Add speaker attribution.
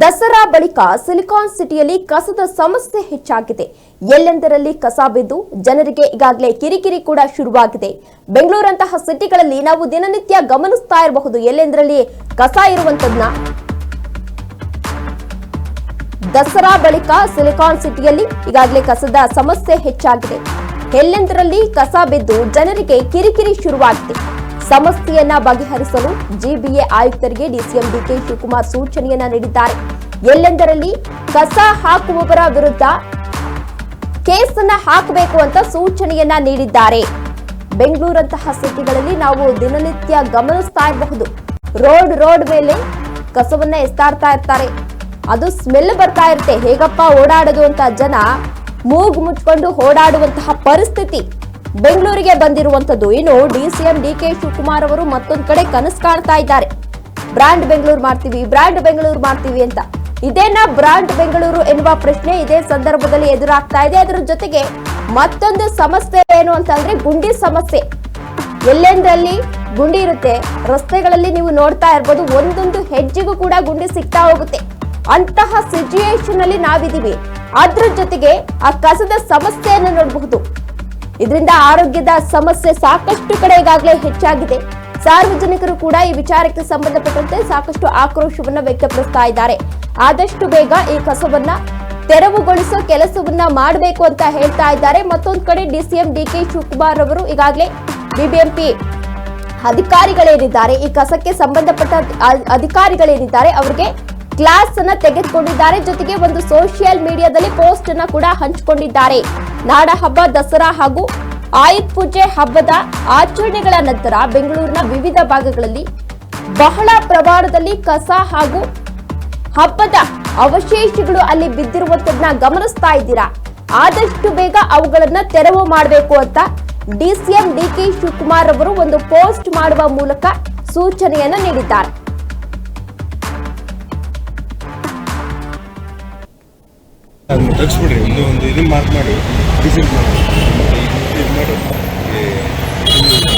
Speaker 1: ದಸರಾ ಬಳಿಕ ಸಿಲಿಕಾನ್ ಸಿಟಿಯಲ್ಲಿ ಕಸದ ಸಮಸ್ಯೆ ಹೆಚ್ಚಾಗಿದೆ. ಎಲ್ಲೆಂದರಲ್ಲಿ ಕಸ ಬಿದ್ದು ಜನರಿಗೆ ಈಗಾಗಲೇ ಕಿರಿಕಿರಿ ಕೂಡ ಶುರುವಾಗಿದೆ. ಬೆಂಗಳೂರಂತಹ ಸಿಟಿಗಳಲ್ಲಿ ನಾವು ದಿನನಿತ್ಯ ಗಮನಿಸ್ತಾ ಇರಬಹುದು ಎಲ್ಲೆಂದರಲ್ಲಿ ಕಸ ಇರುವಂತದ್ನ. ದಸರಾ ಬಳಿಕ ಸಿಲಿಕಾನ್ ಸಿಟಿಯಲ್ಲಿ ಈಗಾಗಲೇ ಕಸದ ಸಮಸ್ಯೆ ಹೆಚ್ಚಾಗಿದೆ. ಎಲ್ಲೆಂದರಲ್ಲಿ ಕಸ ಬಿದ್ದು ಜನರಿಗೆ ಕಿರಿಕಿರಿ ಶುರುವಾಗಿದೆ. ಸಮಸ್ಯೆಯನ್ನ ಬಗೆಹರಿಸಲು ಜಿಬಿಎ ಆಯುಕ್ತರಿಗೆ ಡಿಸಿಎಂ ಡಿಕೆ ಶಿವಕುಮಾರ್ ಸೂಚನೆಯನ್ನ ನೀಡಿದ್ದಾರೆ. ಎಲ್ಲೆಂದರಲ್ಲಿ ಕಸ ಹಾಕುವವರ ವಿರುದ್ಧ ಕೇಸನ್ನ ಹಾಕಬೇಕು ಅಂತ ಸೂಚನೆಯನ್ನ ನೀಡಿದ್ದಾರೆ. ಬೆಂಗಳೂರಂತಹ ಸಿಟಿಗಳಲ್ಲಿ ನಾವು ದಿನನಿತ್ಯ ಗಮನಿಸ್ತಾ ಇರಬಹುದು. ರೋಡ್ ರೋಡ್ ಮೇಲೆ ಕಸವನ್ನ ಎಸ್ತಾಡ್ತಾ ಇರ್ತಾರೆ. ಅದು ಸ್ಮೆಲ್ ಬರ್ತಾ ಇರುತ್ತೆ. ಹೇಗಪ್ಪ ಓಡಾಡೋದು ಅಂತ ಜನ ಮೂಗು ಮುಚ್ಕೊಂಡು ಓಡಾಡುವಂತಹ ಪರಿಸ್ಥಿತಿ. ಬೆಂಗಳೂರಿಗೆ ಬಂದಿರುವಂತದ್ದು ಇನ್ನು ಡಿಸಿಎಂ ಡಿ ಕೆ ಶಿವಕುಮಾರ್ ಅವರು ಮತ್ತೊಂದು ಕಡೆ ಕನಸು ಕಾಣ್ತಾ ಇದ್ದಾರೆ. ಬ್ರಾಂಡ್ ಬೆಂಗಳೂರು ಮಾಡ್ತೀವಿ ಬ್ರಾಂಡ್ ಬೆಂಗಳೂರು ಮಾಡ್ತೀವಿ ಅಂತ. ಇದೇನ ಬ್ರಾಂಡ್ ಬೆಂಗಳೂರು ಎನ್ನುವ ಪ್ರಶ್ನೆ ಇದೇ ಸಂದರ್ಭದಲ್ಲಿ ಎದುರಾಗ್ತಾ ಇದೆ. ಅದರ ಜೊತೆಗೆ ಮತ್ತೊಂದು ಸಮಸ್ಯೆ ಏನು ಅಂತಂದ್ರೆ ಗುಂಡಿ ಸಮಸ್ಯೆ. ಎಲ್ಲೆಂದ್ರಲ್ಲಿ ಗುಂಡಿ ಇರುತ್ತೆ, ರಸ್ತೆಗಳಲ್ಲಿ ನೀವು ನೋಡ್ತಾ ಇರ್ಬೋದು, ಒಂದೊಂದು ಹೆಜ್ಜೆಗೂ ಕೂಡ ಗುಂಡಿ ಸಿಗ್ತಾ ಹೋಗುತ್ತೆ. ಅಂತಹ ಸಿಚುಯೇಷನ್ ಅಲ್ಲಿ ನಾವಿದೀವಿ ಅದ್ರ ಜೊತೆಗೆ ಆ ಕಸದ ಸಮಸ್ಯೆಯನ್ನು ನೋಡಬಹುದು. ಇದರಿಂದ ಆರೋಗ್ಯದ ಸಮಸ್ಯೆ ಸಾಕಷ್ಟು ಕಡೆ ಈಗಾಗಲೇ ಹೆಚ್ಚಾಗಿದೆ. ಸಾರ್ವಜನಿಕರು ಕೂಡ ಈ ವಿಚಾರಕ್ಕೆ ಸಂಬಂಧಪಟ್ಟಂತೆ ಸಾಕಷ್ಟು ಆಕ್ರೋಶವನ್ನ ವ್ಯಕ್ತಪಡಿಸ್ತಾ ಇದ್ದಾರೆ. ಆದಷ್ಟು ಬೇಗ ಈ ಕಸವನ್ನ ತೆರವುಗೊಳಿಸೋ ಕೆಲಸವನ್ನ ಮಾಡಬೇಕು ಅಂತ ಹೇಳ್ತಾ ಇದ್ದಾರೆ. ಮತ್ತೊಂದು ಕಡೆ ಡಿಸಿಎಂ ಡಿಕೆ ಶಿವಕುಮಾರ್ ಅವರು ಈಗಾಗಲೇ ಬಿಬಿಎಂಪಿ ಅಧಿಕಾರಿಗಳೇನಿದ್ದಾರೆ, ಈ ಕಸಕ್ಕೆ ಸಂಬಂಧಪಟ್ಟ ಅಧಿಕಾರಿಗಳೇನಿದ್ದಾರೆ, ಅವರಿಗೆ ಕ್ಲಾಸ್ ಅನ್ನ ತೆಗೆದುಕೊಂಡಿದ್ದಾರೆ. ಜೊತೆಗೆ ಒಂದು ಸೋಷಿಯಲ್ ಮೀಡಿಯಾದಲ್ಲಿ ಪೋಸ್ಟ್ ಅನ್ನ ಕೂಡ ಹಂಚಿಕೊಂಡಿದ್ದಾರೆ. ನಾಡ ಹಬ್ಬ ದಸರಾ ಹಾಗೂ ಆಯುಧ ಪೂಜೆ ಹಬ್ಬದ ಆಚರಣೆಗಳ ನಂತರ ಬೆಂಗಳೂರಿನ ವಿವಿಧ ಭಾಗಗಳಲ್ಲಿ ಬಹಳ ಪ್ರಮಾಣದಲ್ಲಿ ಕಸ ಹಾಗೂ ಹಬ್ಬದ ಅವಶೇಷಗಳು ಅಲ್ಲಿ ಬಿದ್ದಿರುವಂತದನ್ನ ಗಮನಿಸ್ತಾ ಇದ್ದೀರಾ? ಆದಷ್ಟು ಬೇಗ ಅವುಗಳನ್ನ ತೆರವು ಮಾಡಬೇಕು ಅಂತ ಡಿಸಿಎಂ ಡಿಕೆ ಶಿವಕುಮಾರ್ ಅವರು ಒಂದು ಪೋಸ್ಟ್ ಮಾಡುವ ಮೂಲಕ ಸೂಚನೆಯನ್ನು ನೀಡಿದ್ದಾರೆ.
Speaker 2: ಮಾಡಿ. ಡಿಸೈನ್ ಮಾಡಿ ಇದು ಮಾಡಿ ಈ